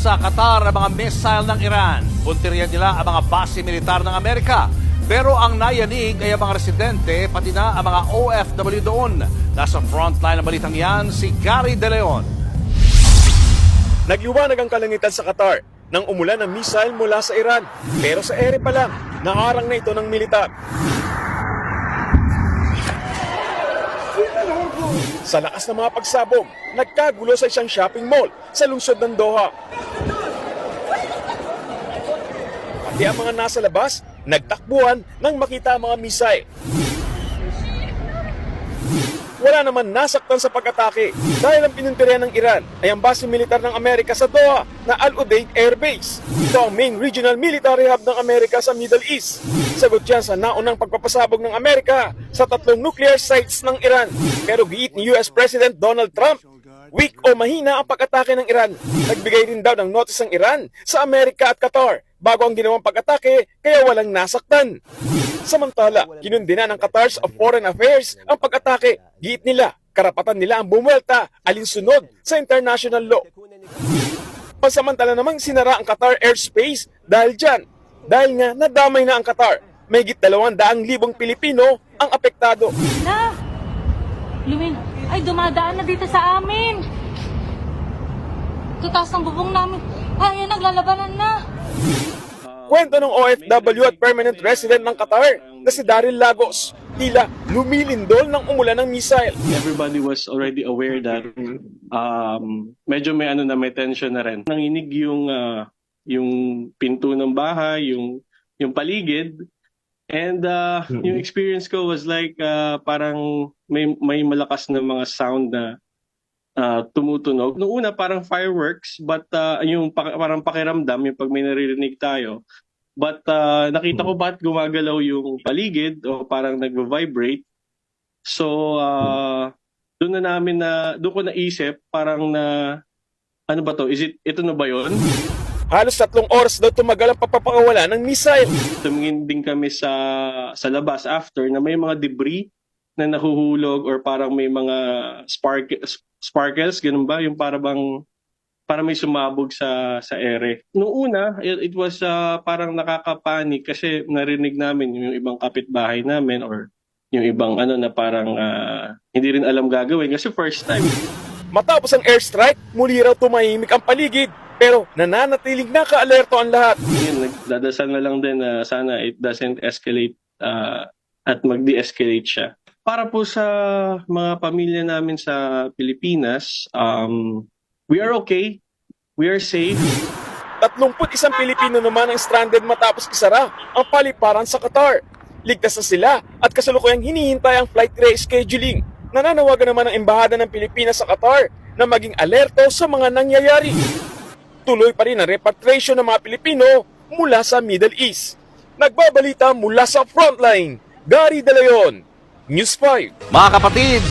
sa Qatar ang mga missile ng Iran. Punteriyan nila ang mga base militar ng Amerika. Pero ang nayanig ay ang mga residente, pati na ang mga OFW doon. Nasa frontline ng balitang yan, si Gary De Leon. Nagliwanag ang kalangitan sa Qatar nang umulan ng missile mula sa Iran. Pero sa ere pa lang, naharang na ito ng militar. Sa lakas ng mga pagsabog, nagkagulo sa isang shopping mall sa lungsod ng Doha. Pati ang mga nasa labas, nagtakbuhan nang makita ang mga missile. Wala naman nasaktan sa pag-atake dahil ang pinuntiryan ng Iran ay ang base militar ng Amerika sa Doha na Al Udeid Air Base. Ito ang main regional military hub ng Amerika sa Middle East. Sagot yan sa naunang pagpapasabog ng Amerika sa tatlong nuclear sites ng Iran. Pero giit ni US President Donald Trump, weak o mahina ang pag-atake ng Iran. Nagbigay rin daw ng notice ang Iran sa Amerika at Qatar bago ang ginawang pag-atake kaya walang nasaktan. Samantala, kinundina ng Qatar's of Foreign Affairs ang pag-atake. Giit nila, karapatan nila ang bumuelta alinsunod sa international law. Pansamantala namang sinara ang Qatar airspace dahil dyan. Dahil nga nadamay na ang Qatar. May git dalawang daang libong Pilipino ang apektado. Na! Lumin, ay dumadaan na dito sa amin. Tutaas ng bubong namin. Ay, naglalabanan na. Kwento ng OFW at permanent resident ng Qatar na si Daryl Lagos. Tila lumilindol ng umulan ng missile. everybody was already aware that um, medyo may ano na may tension na rin. Nanginig yung ah, yung pinto ng bahay, yung yung paligid. And ah, yung experience ko was like ah, parang may may malakas na mga sound na ah, tumutunog. Noong una parang fireworks but ah, yung pa- parang pakiramdam yung pag may naririnig tayo. But ah, nakita ko bakit gumagalaw yung paligid o parang nagvo-vibrate. So, ah, doon na namin na, doon ko naisip, parang na, ano ba to? Is it, ito na ba yon? Halos tatlong oras daw tumagal ang pagpapakawala ng missile. Tumingin din kami sa, sa labas after na may mga debris na nahuhulog or parang may mga spark, sparkles, ganun ba? Yung para bang, para may sumabog sa sa ere. Noong una, it, it was ah, parang nakakapanik kasi narinig namin yung ibang kapitbahay namin or yung ibang ano na parang ah, hindi rin alam gagawin kasi first time. Matapos ang airstrike, muli raw tumahimik ang paligid. Pero nananatiling naka-alerto ang lahat. Yun, nagdadasal na lang din na sana it doesn't escalate ah, at mag-de-escalate siya. Para po sa mga pamilya namin sa Pilipinas, um, we are okay. We are safe. 31 Pilipino naman ang stranded matapos isara ang paliparan sa Qatar. Ligtas na sila at kasalukuyang hinihintay ang flight rescheduling. Nananawagan naman ang Embahada ng Pilipinas sa Qatar na maging alerto sa mga nangyayari. Tuloy pa rin ang repatriation ng mga Pilipino mula sa Middle East. Nagbabalita mula sa frontline, Gary De Leon, News 5. Mga kapatid,